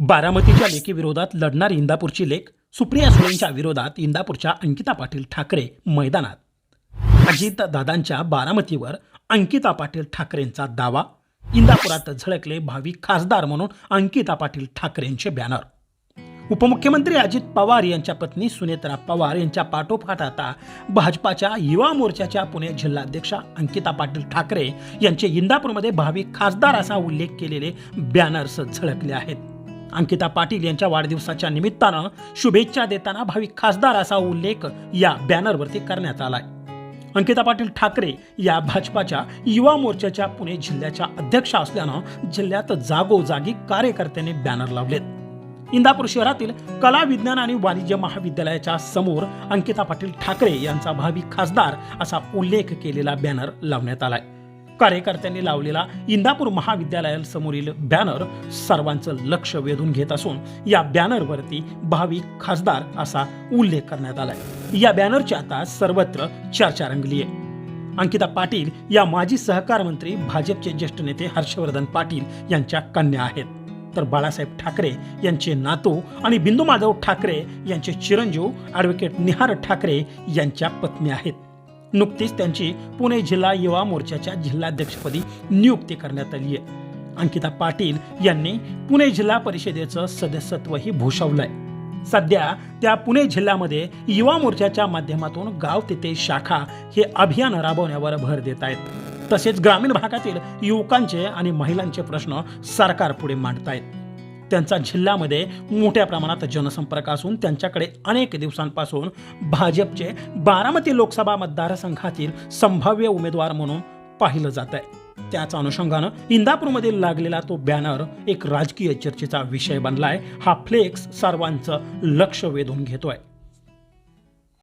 बारामतीच्या लेकीविरोधात लढणारी इंदापूरची लेख सुप्रिया सुळेंच्या विरोधात इंदापूरच्या अंकिता पाटील ठाकरे मैदानात. अजित दादांच्या बारामतीवर अंकिता पाटील ठाकरेंचा दावा. इंदापुरात झळकले भावी खासदार म्हणून अंकिता पाटील ठाकरेंचे बॅनर. उपमुख्यमंत्री अजित पवार यांच्या पत्नी सुनेत्रा पवार यांच्या पाठोपाठ आता भाजपाच्या युवा मोर्चाच्या पुणे जिल्हाध्यक्षा अंकिता पाटील ठाकरे यांचे इंदापूरमध्ये भावी खासदार असा उल्लेख केलेले बॅनर्स झळकले आहेत. अंकिता पाटील यांच्या वाढदिवसाच्या निमित्तानं शुभेच्छा देताना भाविक खासदार असा उल्लेख या बॅनरवरती करण्यात आलाय. अंकिता पाटील ठाकरे या भाजपाच्या युवा मोर्चाच्या पुणे जिल्ह्याच्या अध्यक्षा असल्यानं जिल्ह्यात जागोजागी कार्यकर्त्यांनी बॅनर लावलेत. इंदापूर शहरातील कला विज्ञान आणि वाणिज्य महाविद्यालयाच्या समोर अंकिता पाटील ठाकरे यांचा भावी खासदार असा उल्लेख केलेला बॅनर लावण्यात आलाय. कार्यकर्त्यांनी लावलेला इंदापूर महाविद्यालयासमोरील बॅनर सर्वांचं लक्ष वेधून घेत असून या बॅनरवरती भावी खासदार असा उल्लेख करण्यात आलाय. या बॅनरची आता सर्वत्र चर्चा रंगली आहे. अंकिता पाटील या माजी सहकार मंत्री भाजपचे ज्येष्ठ नेते हर्षवर्धन पाटील यांच्या कन्या आहेत. तर बाळासाहेब ठाकरे यांचे नातू आणि बिंदू माधव ठाकरे यांचे चिरंजीव ॲडव्होकेट निहार ठाकरे यांच्या पत्नी आहेत. नुकतीच त्यांची पुणे जिल्हा युवा मोर्चाच्या जिल्हाध्यक्षपदी नियुक्ती करण्यात आली आहे. अंकिता पाटील यांनी पुणे जिल्हा परिषदेचं सदस्यत्वही भूषवलंय. सध्या त्या पुणे जिल्ह्यामध्ये युवा मोर्चाच्या माध्यमातून गाव तेथे शाखा हे अभियान राबवण्यावर भर देत आहेत. तसेच ग्रामीण भागातील युवकांचे आणि महिलांचे प्रश्न सरकार पुढे मांडतायत. त्यांचा जिल्ह्यामध्ये मोठ्या प्रमाणात जनसंपर्क असून त्यांच्याकडे अनेक दिवसांपासून भाजपचे बारामती लोकसभा मतदारसंघातील संभाव्य उमेदवार म्हणून पाहिलं जात आहे. त्याच अनुषंगानं इंदापूरमध्ये लागलेला तो बॅनर एक राजकीय चर्चेचा विषय बनलाय. हा फ्लेक्स सर्वांचं लक्ष वेधून घेतोय.